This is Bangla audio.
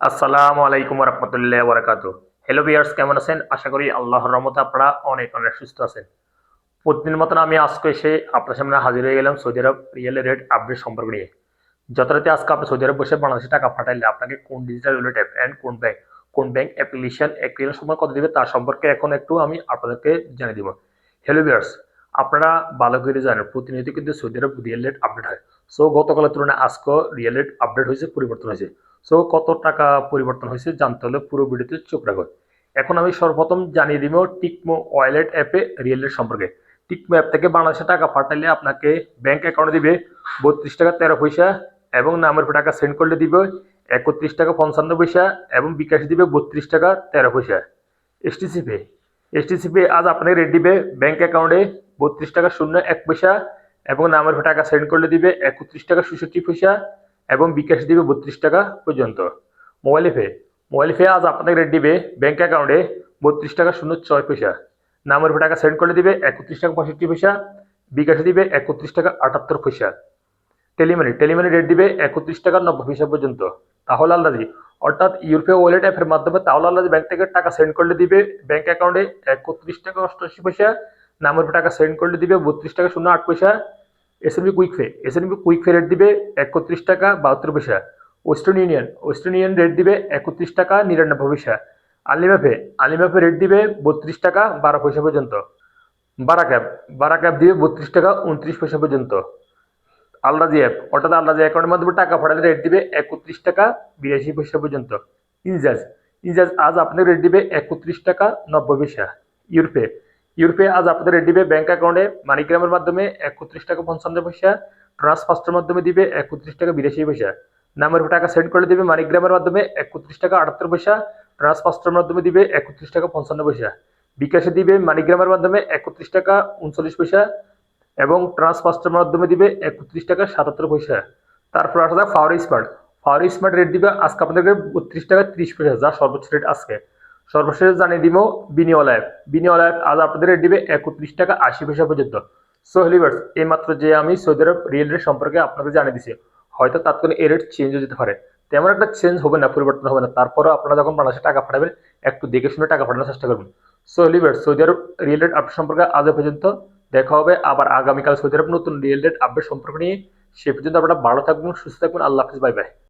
আসসালামু আলাইকুম রহমতুল্লাহ বরকাত হ্যালো বিয়ার্স কেমন আছেন? আশা করি আল্লাহর রহমতে আপনারা অনেক অনেক সুস্থ আছেন। প্রতিদিন মতন আমি আজকে এসে আপনার সামনে হাজির হয়ে গেলাম Saudi Arab riyal rate update সম্পর্ক নিয়ে। যথারীতি আজকে আপনি সৌদি আরব বসে বাংলাদেশে টাকা পাঠাইলে আপনাকে কোন ডিজিটাল ওয়ালেট অ্যাপ অ্যান্ড কোন ব্যাংক কোন ব্যাংক অ্যাপ্লিকেশন অ্যাপ্লিকেশন সময় কত দেবে তার সম্পর্কে এখন একটু আমি আপনাদেরকে জানিয়ে দিব। হ্যালো বিয়ার্স আপনারা ভালো করে জানেন, প্রতিনিয়ত কিন্তু Saudi Arab riyal rate update হয়। সো গতকালের তুলনায় আজকে রিয়েল রেট আপডেট হয়েছে, পরিবর্তন হয়েছে। সো কত টাকা পরিবর্তন হয়েছে জানতে হলে পুরো ভিডিওতে চোখ রাখো। এখন আমি সর্বপ্রথম জানিয়ে দিব টিকমো ওয়ালেট অ্যাপে রিয়েল রেট সম্পর্কে। টিকমো অ্যাপ থেকে বাংলাদেশে টাকা পাঠালে আপনাকে ব্যাংক অ্যাকাউন্টে দিবে বত্রিশ টাকা তেরো পয়সা এবং নামের টাকা সেন্ড করলে দিবে একত্রিশ টাকা পঞ্চান্ন পয়সা এবং বিকাশ দিবে বত্রিশ টাকা তেরো পয়সা। এসটিসি পে এসটিসি পে আজ আপনাকে রেট দিবে ব্যাংক অ্যাকাউন্টে বত্রিশ টাকা শূন্য এক পয়সা এবং নামের টাকা সেন্ড করলে দিবে একত্রিশ টাকা ষষট্টি পয়সা এবং বিকাশ দিবে বত্রিশ টাকা পর্যন্ত। Mobile pay. মোবাইল পে আজ আপনাকে রেট দিবে ব্যাঙ্ক অ্যাকাউন্টে বত্রিশ টাকা শূন্য ছয় পয়সা। নামের টাকা সেন্ড করলে দিবে একত্রিশ টাকা পঁয়ষট্টি পয়সা। বিকাশে দিবে একত্রিশ টাকা আটাত্তর পয়সা। টেলিমানি টেলিমানি রেট দিবে একত্রিশ টাকা নব্বই পয়সা পর্যন্ত। তাহলে আল্লাদি অর্থাৎ ইউরোপীয় ওয়ালেট অ্যাপের মাধ্যমে তাহলে আল্লাদি ব্যাংক থেকে টাকা সেন্ড করলে দিবে ব্যাংক অ্যাকাউন্টে একত্রিশ টাকা অষ্টআশি পয়সা। নামের টাকা সেন্ড করলে দিবে বত্রিশ টাকা শূন্য আট পয়সা। SNB quick pay SNB quick pay rate দিবে একত্রিশ টাকা বাহাত্তর পয়সা। Western Union Western Union rate দিবে একত্রিশ টাকা নিরানব্বই পয়সা। আলিমা পে আলিমা পে রেট দিবে বত্রিশ টাকা বারো পয়সা পর্যন্ত। বারা ক্যাব বারা ক্যাব দিবে বত্রিশ টাকা উনত্রিশ পয়সা পর্যন্ত। আলরাজি অ্যাপ অর্থাৎ আলরাজি অ্যাকাউন্টের মাধ্যমে টাকা পাঠালে রেট দিবে একত্রিশ টাকা বিরাশি পয়সা পর্যন্ত। ইনজাজ ইনজাজ আজ আপনাদের রেট দিবে একত্রিশ টাকা নব্বই পয়সা। ইউরোপে ইউরোপে আজ আপনাদের দিবে ব্যাংক অ্যাকাউন্টে মানিগ্রামের মাধ্যমে একত্রিশ টাকা পঞ্চান্ন পয়সা ট্রান্সফার্স্টের মাধ্যমে দিবে একত্রিশ টাকা বিরাশি পয়সা। নামের টাকা সেন্ড করে দিবে মানিগ্রামের মাধ্যমে একত্রিশ টাকা আটাত্তর পয়সা ট্রান্সফার্স্টের মাধ্যমে দিবে একত্রিশ টাকা পঞ্চান্ন পয়সা। বিকাশে দিবে মানিগ্রামের মাধ্যমে একত্রিশ টাকা উনচল্লিশ পয়সা এবং ট্রান্সফার্স্টের মাধ্যমে দিবে একত্রিশ টাকা সাতাত্তর পয়সা। তারপর আসা যাক ফাওয়ার স্মার্ট ফাওয়ার স্মার্ট রেট দিবে আজকে আপনাদেরকে বত্রিশ টাকা ত্রিশ পয়সা, যা সর্বোচ্চ রেট আজকে। সর্বশেষ জানিয়ে দিব বিনিওয়ালা অ্যাপ বিনিওয়ালা অ্যাপ আজ আপনাদের দিবে একত্রিশ টাকা আশি পয়সা পর্যন্ত। সো হেলিভার্স এই মাত্র যে আমি সৌদি আরব রিয়েল রেট সম্পর্কে আপনাকে জানিয়ে দিছি, হয়তো তাৎক্ষণিক এই রেট চেঞ্জ হয়ে যেতে পারে। তেমন একটা চেঞ্জ হবে না, পরিবর্তন হবে না। তারপরেও আপনারা যখন বাংলাদেশে টাকা পাঠাবেন, একটু দেখে শুনে টাকা পাঠানোর চেষ্টা করবেন। So হেলিভার্স Saudi Arab riyal rate update সম্পর্কে আজ পর্যন্ত দেখা হবে। আবার আগামীকাল সৌদি আরব নতুন রিয়েল রেট আপডেট সম্পর্ক নিয়ে সে পর্যন্ত আপনারা ভালো থাকবেন, সুস্থ থাকবেন। আল্লাহ হাফিজ বাই বাই